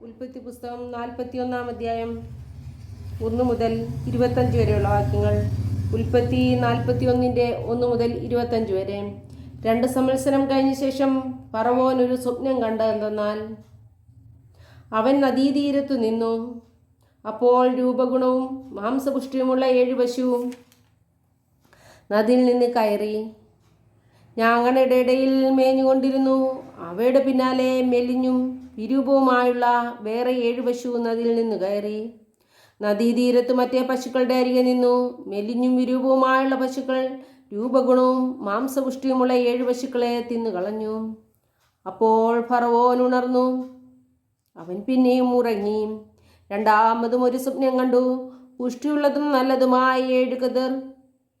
ഉൽപ്പത്തി പുസ്തകം നാൽപ്പത്തി ഒന്നാം അധ്യായം ഒന്ന് മുതൽ ഇരുപത്തഞ്ച് വരെയുള്ള വാക്യങ്ങൾ. ഉൽപ്പത്തി നാൽപ്പത്തി ഒന്നിന്റെ ഒന്ന് മുതൽ ഇരുപത്തഞ്ച് വരെ. രണ്ട് സംവത്സരം കഴിഞ്ഞ ശേഷം പറവോൻ ഒരു സ്വപ്നം കണ്ടതെന്നാൽ അവൻ നദീതീരത്ത് നിന്നു. അപ്പോൾ രൂപഗുണവും മാംസപുഷ്ടിയുമുള്ള ഏഴ് പശുവും നദിയിൽ നിന്ന് കയറി. ഞങ്ങളുടെ ഇടയിൽ മേഞ്ഞുകൊണ്ടിരുന്നു. അവയുടെ പിന്നാലെ മെലിഞ്ഞും വിരൂപവുമായുള്ള വേറെ ഏഴ് പശു നദിയിൽ നിന്ന് കയറി. നദീതീരത്ത് മറ്റേ പശുക്കളുടെ അരികെ നിന്നു. മെലിഞ്ഞും വിരൂപവുമായുള്ള പശുക്കൾ രൂപഗുണവും മാംസപുഷ്ടിയുമുള്ള ഏഴ് പശുക്കളെ തിന്നുകളഞ്ഞു അപ്പോൾ ഫറവോൻ ഉണർന്നു. അവൻ പിന്നെയും ഉറങ്ങി. രണ്ടാമതും ഒരു സ്വപ്നം കണ്ടു. പുഷ്ടിയുള്ളതും നല്ലതുമായ ഏഴ് കതിർ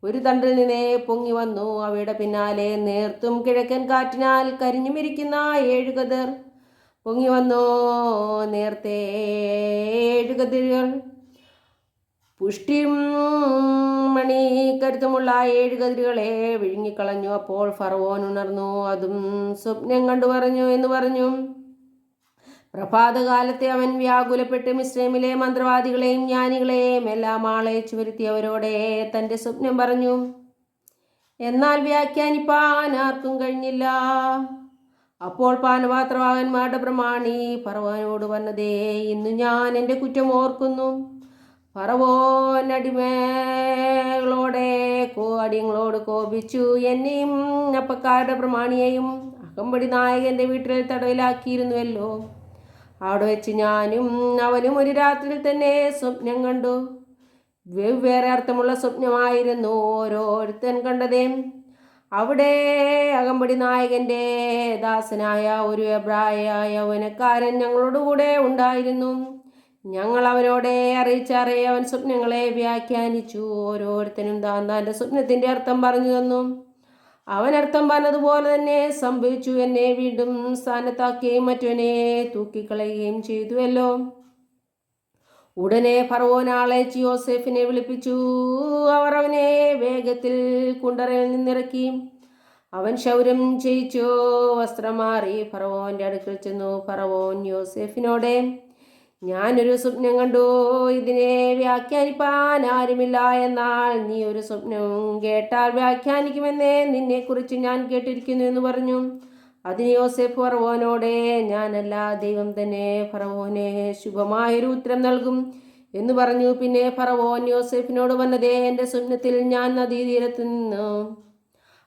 ഒരു തണ്ടിൽ നിന്നേ പൊങ്ങി വന്നു. അവയുടെ പിന്നാലെ നേർത്തും കിഴക്കൻ കാറ്റിനാൽ കരിഞ്ഞുമിരിക്കുന്ന ഏഴ് കതിർ. പൊങ്ങി വന്നു നേർത്തെ ഏഴ് കതിരുകൾ പുഷ്ടിയും മണി കരുത്തുമുള്ള ഏഴ് കതിരുകളെ വിഴുങ്ങിക്കളഞ്ഞു. അപ്പോൾ ഫറവോൻ ഉണർന്നു. അതും സ്വപ്നം കണ്ടു പറഞ്ഞു എന്ന് പറഞ്ഞു. പ്രഭാതകാലത്തെ അവൻ വ്യാകുലപ്പെട്ട് മിശ്രമിലെ മന്ത്രവാദികളെയും ജ്ഞാനികളെയും എല്ലാം ആളയച്ചു വരുത്തിയവരോടെ തന്റെ സ്വപ്നം പറഞ്ഞു. എന്നാൽ വ്യാഖ്യാനിപ്പാൻ ആർക്കും കഴിഞ്ഞില്ല. അപ്പോൾ പാനപാത്രവാഹന്മാരുടെ പ്രമാണി പറവാനോട് വന്നതേ ഇന്ന് ഞാൻ എന്റെ കുറ്റം ഓർക്കുന്നു. പറവോൻ അടിമകളോടെ കോ അടിയങ്ങളോട് കോപിച്ചു. എന്നെയും അപ്പക്കാരുടെ പ്രമാണിയെയും അകമ്പടി നായകന്റെ വീട്ടിൽ തടവിലാക്കിയിരുന്നുവല്ലോ. അവിടെ വെച്ച് ഞാനും അവനും ഒരു രാത്രിയിൽ തന്നെ സ്വപ്നം കണ്ടു. വെവ്വേറെ അർത്ഥമുള്ള സ്വപ്നമായിരുന്നു ഓരോരുത്തൻ കണ്ടതേ. അവിടെ അകമ്പടി നായകന്റെ ദാസനായ ഒരു എബ്രായ ഞങ്ങളോട് കൂടെ ഉണ്ടായിരുന്നു. ഞങ്ങൾ അവനോടെ അറിയിച്ചറിയ അവൻ സ്വപ്നങ്ങളെ വ്യാഖ്യാനിച്ചു. ഓരോരുത്തനും താൻ സ്വപ്നത്തിന്റെ സ്വപ്നത്തിന്റെ അർത്ഥം പറഞ്ഞു തന്നു. അവൻ അർത്ഥം പറഞ്ഞതുപോലെ തന്നെ സംഭവിച്ചു. എന്നെ വീണ്ടും സ്ഥാനത്താക്കുകയും മറ്റവനെ തൂക്കിക്കളയുകയും ചെയ്തുവല്ലോ. ഉടനെ ഫറവോനാളെ യോസെഫിനെ വിളിപ്പിച്ചു. അവർ അവനെ വേഗത്തിൽ കുണ്ടറയിൽ നിന്നിറക്കി. അവൻ ക്ഷൗരം ചെയ്യിച്ചു. വസ്ത്രം മാറി ഫറവോന്റെ അടുക്കൽ ചെന്നു. ഫറവോൻ യോസെഫിനോടെ ഞാനൊരു സ്വപ്നം കണ്ടു. ഇതിനെ വ്യാഖ്യാനിപ്പാൻ ആരുമില്ല എന്നാൽ നീ ഒരു സ്വപ്നം കേട്ടാൽ വ്യാഖ്യാനിക്കുമെന്നേ നിന്നെക്കുറിച്ച് ഞാൻ കേട്ടിരിക്കുന്നു എന്ന് പറഞ്ഞു. അതിന് യോസെഫ് ഫറവോനോടെ ഞാനല്ല ദൈവം തന്നെ ഫറവോനെ ശുഭമായൊരു ഉത്തരം നൽകും എന്ന് പറഞ്ഞു. പിന്നെ ഫറവോൻ യോസെഫിനോട് വന്നതേ എന്റെ സ്വപ്നത്തിൽ ഞാൻ നദീതീരത്ത് നിന്നു.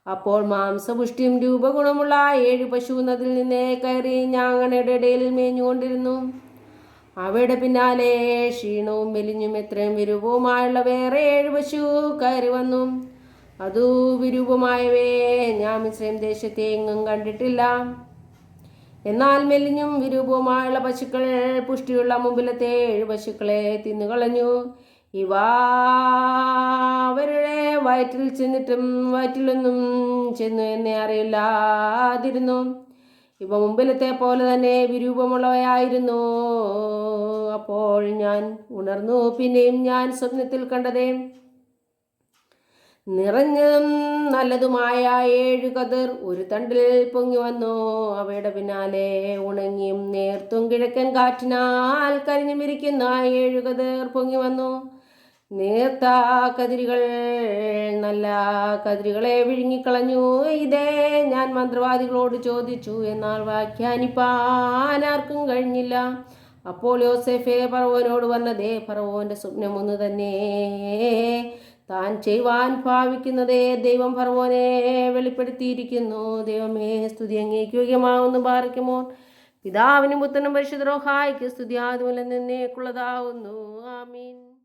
അപ്പോൾ മാംസപുഷ്ടിയും രൂപഗുണമുള്ള ഏഴ് പശു നദിൽ നിന്നേ കയറി ഞാങ്ങണയുടെ ഇടയിൽ മേഞ്ഞുകൊണ്ടിരുന്നു. അവയുടെ പിന്നാലെ ക്ഷീണവും മെലിഞ്ഞും എത്രയും വിരൂപവുമായുള്ള വേറെ ഏഴ് പശു കയറി വന്നു. അതു വിരൂപമായവേ ഞാൻ മിശ്രയും ദേശത്തെ എങ്ങും കണ്ടിട്ടില്ല. എന്നാൽ മെലിഞ്ഞും വിരൂപവുമായുള്ള പശുക്കൾ പുഷ്ടിയുള്ള മുമ്പിലത്തെ ഏഴ് പശുക്കളെ തിന്നുകളഞ്ഞു. ഇവ അവരുടെ വയറ്റിൽ ചെന്നിട്ടും വയറ്റിലൊന്നും ചെന്നു എന്നെ അറിയില്ലാതിരുന്നു. ഇവ മുമ്പിലത്തെ പോലെ തന്നെ വിരൂപമുള്ളവയായിരുന്നു. അപ്പോൾ ഞാൻ ഉണർന്നു പിന്നെയും ഞാൻ സ്വപ്നത്തിൽ കണ്ടതേ. നിറഞ്ഞതും നല്ലതുമായ ഏഴു കതിർ ഒരു തണ്ടിൽ പൊങ്ങി വന്നു. അവയുടെ പിന്നാലെ ഉണങ്ങിയും നേർത്തും കിഴക്കൻ കാറ്റിനാൽ കരിഞ്ഞുമിരിക്കുന്ന ഏഴു കതിർ പൊങ്ങി വന്നു. നേർത്ത കതിരുകൾ നല്ല കതിരുകളെ വിഴുങ്ങിക്കളഞ്ഞു. ഇതേ ഞാൻ മന്ത്രവാദികളോട് ചോദിച്ചു എന്നാൽ വ്യാഖ്യാനിപ്പാൻ ആർക്കും കഴിഞ്ഞില്ല. അപ്പോൾ യോസെഫെ പറവോനോട് വന്നതേ പറവോന്റെ സ്വപ്നം ഒന്ന് തന്നെ. താൻ ചെയ്യുവാൻ ഭാവിക്കുന്നതേ ദൈവം ഫറവോനെ വെളിപ്പെടുത്തിയിരിക്കുന്നു. ദൈവമേ സ്തുതി അംഗീകരിക്കുകയുമാവുന്നു പാറിക്കുമോ പിതാവിനും പുത്തനും പരിശുദ്ധരോഹായിക്ക് സ്തുതി ആദ്യമല്ല നിന്നേക്കുള്ളതാവുന്നു. ആമീൻ.